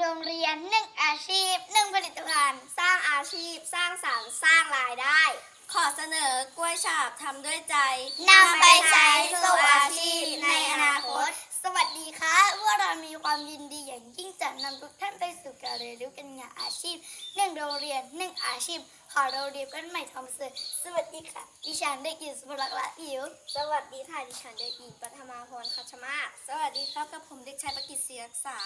โรงเรียนหนึ่งอาชีพหนึ่งผลิตภัณฑ์ สร้างอาชีพสร้างสรรค์สร้างรายได้ ขอเสนอกล้วยฉาบทำด้วยใจนำไปใช้สู่อาชีพในอนาคต สวัสดีค่ะพวกเรามีความยินดีอย่างยิ่งจะนำทุกท่านไป เรียนรู้กันอย่างอาชีพหนึ่งโรงเรียนหนึ่งอาชีพ ขอเราเรียนกันใหม่ทำเสร็จสวัสดีค่ะ ดิฉันเด็กหญิงสุภลักษณ์ละผิวสวัสดีค่ะดิฉันเด็กหญิงปัทมาพรคัชมาศสวัสดีครับกับผมเด็กชายประกิตศรีรักษา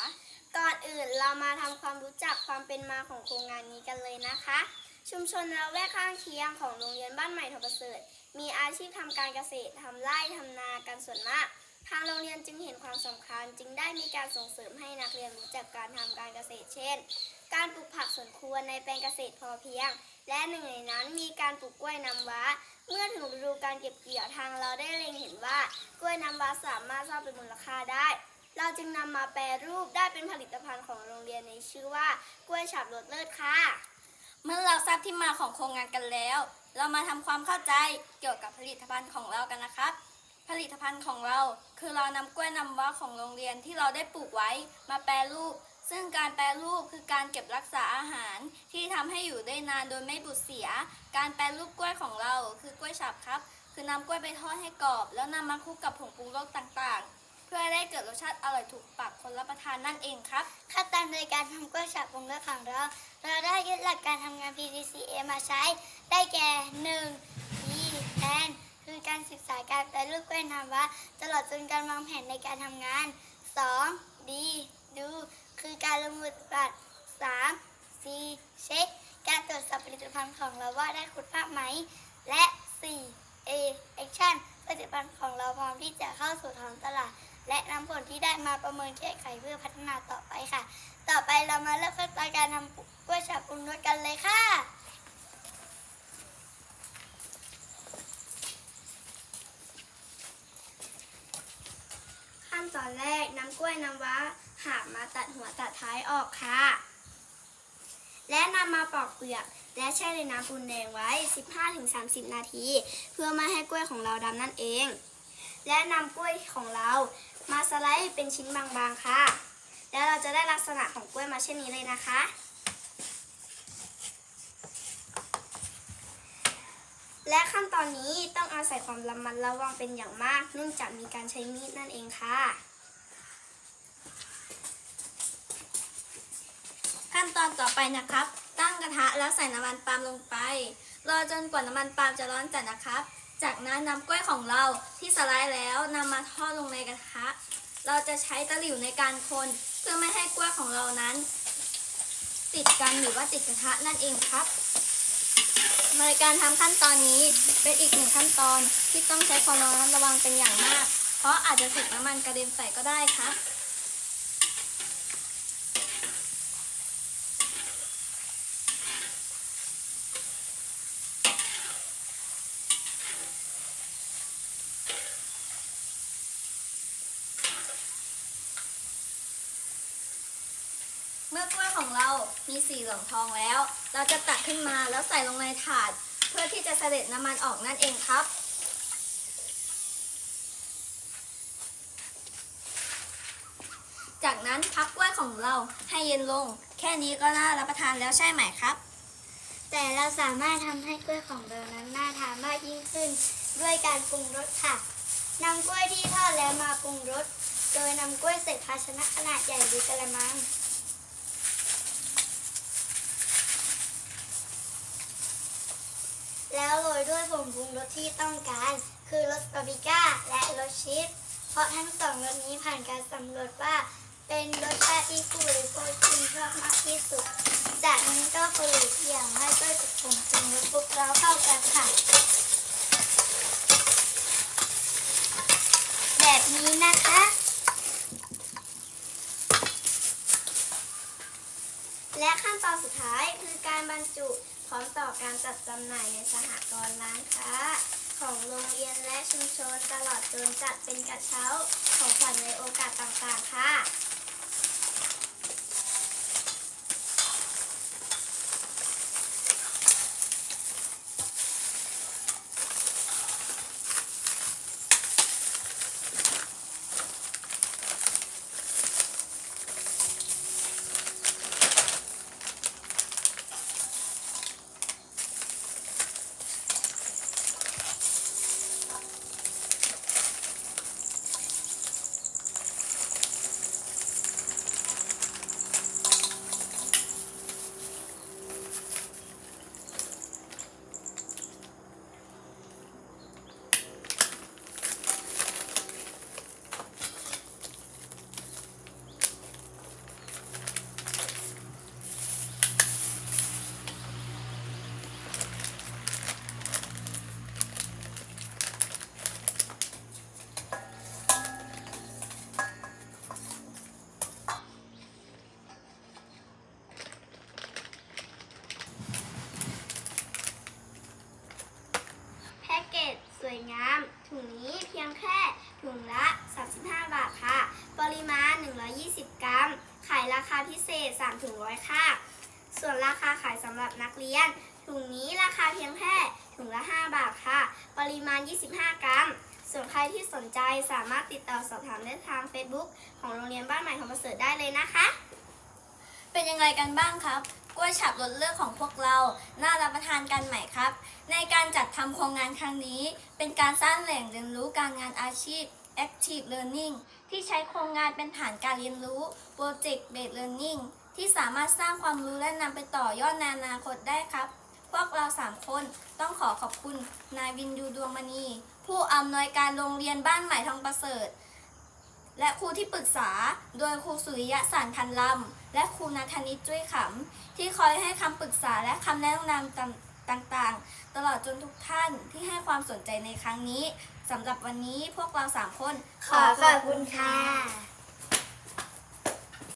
ก่อนอื่นเรามาทำความรู้จักความเป็นมาของโครงงานนี้กันเลยนะคะ ชุมชนละแวกข้างเคียงของโรงเรียนบ้านใหม่ทองประเสริฐมีอาชีพทำการเกษตรทำไร่ทำนากันส่วนมาก ทางโรงเรียนจึงเห็นความสำคัญ จึงได้มีการส่งเสริมให้นักเรียนรู้จักการทำการเกษตรเช่น การปลูกผักสวนครัวในแปลงเกษตรพอเพียง และหนึ่งในนั้นมีการปลูกกล้วยน้ำว้า เมื่อถึงฤดูการเก็บเกี่ยวทางเราได้เล็งเห็นว่ากล้วยน้ำว้าสามารถสร้างเป็นมูลค่าได้ เราจึงนำมาแปรรูปได้เป็นผลิตภัณฑ์ของโรงเรียนในชื่อว่ากล้วยฉาบรสเลิศค่ะเมื่อเราทราบที่มาของโครงงานกันแล้ว เรามาทำความเข้าใจเกี่ยวกับผลิตภัณฑ์ของเรากันนะครับ ผลิตภัณฑ์ของเราคือเรานำกล้วยนำว้าของโรงเรียนที่เราได้ปลูกไว้มาแปรรูป ซึ่งการแปรรูปคือการเก็บรักษาอาหารที่ทำให้อยู่ได้นานโดยไม่บูดเสีย การแปรรูปกล้วยของเราคือกล้วยฉาบครับ คือนำกล้วยไปทอดให้กรอบ แล้วนำมาคลุกกับผงปรุงรสต่างๆ เพื่อได้เกิดรสชาติอร่อยถูกปากคนรับประทานนั่นเองครับขั้นตอนในการทำกล้วยฉาบปรุงรสของเรา เราได้ยึดหลักการทำงาน PDCA มาใช้ ได้แก่ 1. D แทน คือการศึกษาการแปรรูปกล้วยน้ำว้าตลอดจนการวางแผนในการทำงาน 2. D ดู คือการลงมือปฏิบัติ 3. C เช็ค การตรวจสอบผลิตภัณฑ์ของเราว่าได้คุณภาพไหม และ 4. A action ผลิตภัณฑ์ของเราพร้อมที่จะเข้าสู่ท้องตลาด และนำผลที่ได้มาประเมินแก้ไขเพื่อพัฒนาต่อไปค่ะ ต่อไปเรามาเริ่มขั้นตอนการทำกล้วยฉาบปรุงรสกันเลยค่ะ ขั้นต อนแรกนำกล้วยน้ำว้าหาบมาตัดหัวตัดท้ายออกค่ะ และนำมาปอกเปลือกและแช่ในน้ำปูนแดงไว้ 15-30 นาที เพื่อไม่ให้กล้วยของเราดำนั่นเอง และนำกล้วยของเรามาสไลด์เป็นชิ้นบางๆค่ะ แล้วเราจะได้ลักษณะของกล้วยมาเช่นนี้เลยนะคะ และขั้นตอนนี้ต้องอาศัยความระมัดระวังเป็นอย่างมาก เนื่องจากมีการใช้มีดนั่นเองค่ะ ขั้นตอนต่อไปนะครับ ตั้งกระทะแล้วใส่น้ำมันปาล์มลงไป รอจนกว่าน้ำมันปาล์มจะร้อนจัดนะครับ จากนั้นนำกล้วยของเราที่สไลด์แล้วนำมาทอดลงในกระทะ เราจะใช้ตะหลิวในการคน เพื่อไม่ให้กล้วยของเรานั้น ติดกันหรือว่าติดกระทะนั่นเองครับในการทำขั้นตอนนี้เป็นอีกหนึ่งขั้นตอนที่ต้องใช้ความระมัดระวังเป็นอย่างมาก เพราะอาจจะถูกน้ำมันกระเด็นใส่ก็ได้ครับ เมื่อกล้วยของเรามีสีเหลืองทองแล้ว เราจะตักขึ้นมาแล้วใส่ลงในถาด เพื่อที่จะเสด็จน้ำมันออกนั่นเองครับ จากนั้นพักกล้วยของเราให้เย็นลง แค่นี้ก็น่ารับประทานแล้วใช่ไหมครับ แต่เราสามารถทำให้กล้วยของเรานั้นน่าทานมากยิ่งขึ้น ด้วยการปรุงรสค่ะนำกล้วยที่ทอดแล้วมาปรุงรส โดยนำกล้วยใส่ภาชนะขนาดใหญ่หรือกระมัง แล้วโรยด้วยผงปรุงรสที่ต้องการ คือรสปาปริก้าและรสชีสเพราะทั้งสองรสนี้ผ่านการสำรวจว่า เป็นรสชาติที่ผู้บริโภคชื่นชอบมากที่สุด จากนั้นก็คนหลีกอย่างให้ด้วยผงปรุงรสคลุกเคล้าเข้ากันค่ะ แบบนี้นะคะและขั้นตอนสุดท้ายคือการบรรจุ ร้อมต่อการจัดจำหน่ายในสหกรณ์ร้านค้า ของโรงเรียนและชุมชนตลอดจนจัดเป็นกระเช้าของขวัญในโอกาสต่างๆค่ะ ถุงนี้เพียงแค่ถุงละ 35 บาทค่ะ ปริมาณ 120 กรัม ขายราคาพิเศษ3ถุงร้อยค่ะ ส่วนราคาขายสำหรับนักเรียน ถุงนี้ราคาเพียงแค่ถุงละ 5 บาทค่ะ ปริมาณ 25 กรัม ส่วนใครที่สนใจสามารถติดต่อสอบถามได้ทาง Facebook ของโรงเรียนบ้านใหม่ของประเสริฐได้เลยนะคะ เป็นยังไงกันบ้างครับ กล้วยฉาบรสเลือกของพวกเรา น่ารับประทานกันไหมครับ ในการจัดทำโครงงานครั้งนี้ เป็นการสร้างแหล่งเรียนรู้การงานอาชีพ Active Learning ที่ใช้โครงงานเป็นฐานการเรียนรู้ Project Based Learning ที่สามารถสร้างความรู้และนำไปต่อยอดในอนาคตได้ครับ พวกเราสามคนต้องขอขอบคุณนายวินยูดวงมณี ผู้อำนวยการโรงเรียนบ้านใหม่ทองประเสริฐ และครูที่ปรึกษาโดยครูสุริยะสารพันลำ และครูนัทนิตจุ้ยขำ ที่คอยให้คำปรึกษาและคำแนะนำต่างๆ ตลอดจนทุกท่านที่ให้ความสนใจในครั้งนี้สำหรับวันนี้พวกเราสามคน ขอขอบคุณค่ะ